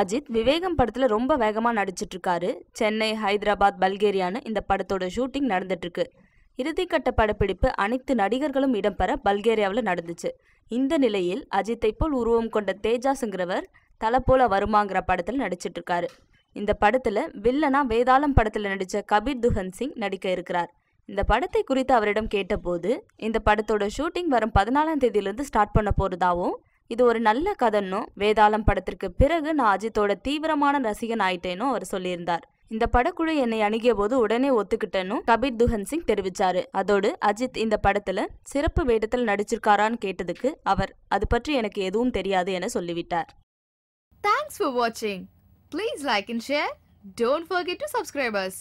அஜித் விவேகம் படத்துல ரொம்ப வேகமா நடிச்சிட்டு இருக்காரு சென்னை ஹைதராபாத் பல்கேரியான்னு இந்த படத்தோட ஷூட்டிங் நடந்துட்டு இருக்கு இறுதிக்கட்ட படப்பிடிப்பு அனைத்து நடிகர்களும் இடம்பெற பல்கேரியாவில் நடந்துச்சு. இந்த நிலையில் அஜித்தை போல் உருவம் கொண்ட தேஜாஸுங்கிறவர் தலை போல வருமாங்கிற படத்தில் நடிச்சிட்டு இருக்காரு இந்த படத்துல வில்லனா வேதாளம் படத்தில் நடித்த கபீர் துஹன் சிங் நடிக்க இருக்கிறார். இந்த படத்தை குறித்து அவரிடம் கேட்டபோது இந்த படத்தோட ஷூட்டிங் வரும் பதினாலாம் தேதியிலிருந்து ஸ்டார்ட் பண்ண போறதாவும் இது ஒரு நல்ல கதைன்னும் வேதாளம் படத்திற்கு பிறகு நான் அஜித்தோட தீவிரமான ரசிகன் ஆயிட்டேனும் அவர் சொல்லியிருந்தார். இந்த படக்குழு என்னை அணுகிய போது உடனே ஒத்துக்கிட்டேனும் கபீர் துஹன் சிங் தெரிவிச்சாரு. அதோடு அஜித் இந்த படத்துல சிறப்பு வேடத்தில் நடிச்சிருக்காரான்னு கேட்டதுக்கு அவர் அது பற்றி எனக்கு எதுவும் தெரியாது என சொல்லிவிட்டார். தேங்க்ஸ் ஃபார் வாட்சிங் please like and share don't forget to subscribers.